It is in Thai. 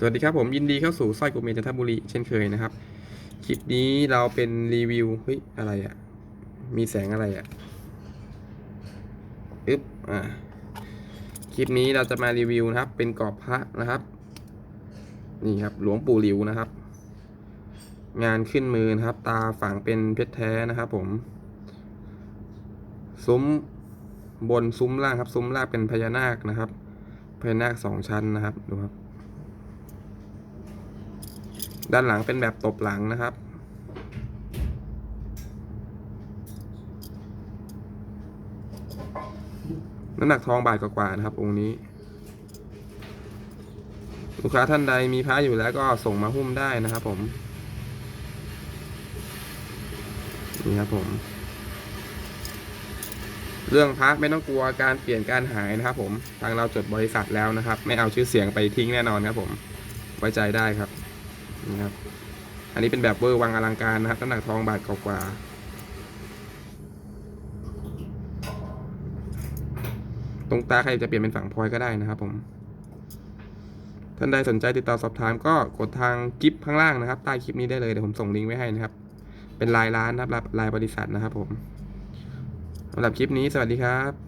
สวัสดีครับผมยินดีเข้าสู่สร้อยกูเมจันทบุรีเช่นเคยนะครับ คลิปนี้เราเป็นรีวิวเฮ้ยอะไรอะ่ะ มีแสงอะไรอะ่ะอึ๊บอ่าคลิปนี้เราจะมารีวิวนะครับ เป็นกรอบพระนะครับ นี่ครับหลวงปู่หลิวนะครับ งานขึ้นมือนะครับ ตาฝังเป็นเพชรแท้นะครับผมซุ้มบนซุ้มล่างครับ ซุ้มล่างเป็นพญานาคนะครับพญานาคสองชั้นนะครับดูครับ ด้านหลังเป็นแบบตบหลังนะครับ น้ำหนักทองบาทกว่าๆนะครับ องค์นี้ ลูกค้าท่านใดมีพระอยู่แล้วก็ส่งมาหุ้มได้นะครับผม นี่ครับผม เรื่องพระไม่ต้องกลัวการเปลี่ยนการหายนะครับผม ทางเราจดบริษัทแล้วนะครับ ไม่เอาชื่อเสียงไปทิ้งแน่นอนครับผม ไว้ใจได้ครับ นี่ครับ อันนี้เป็นแบบเวอร์วังอลังการนะครับน้ำหนักทองบาทกว่าตรงตาใครจะเปลี่ยนเป็นฝั่งพลอยก็ได้นะครับผมท่านใดสนใจติดต่อสอบถามก็กดทางกิฟข้างล่างนะครับ ใต้คลิปนี้ได้เลยเดี๋ยวผมส่งลิงก์ไว้ให้นะครับ เป็นลายร้านนะครับลายบริษัทนะครับผมสำหรับคลิปนี้สวัสดีครับ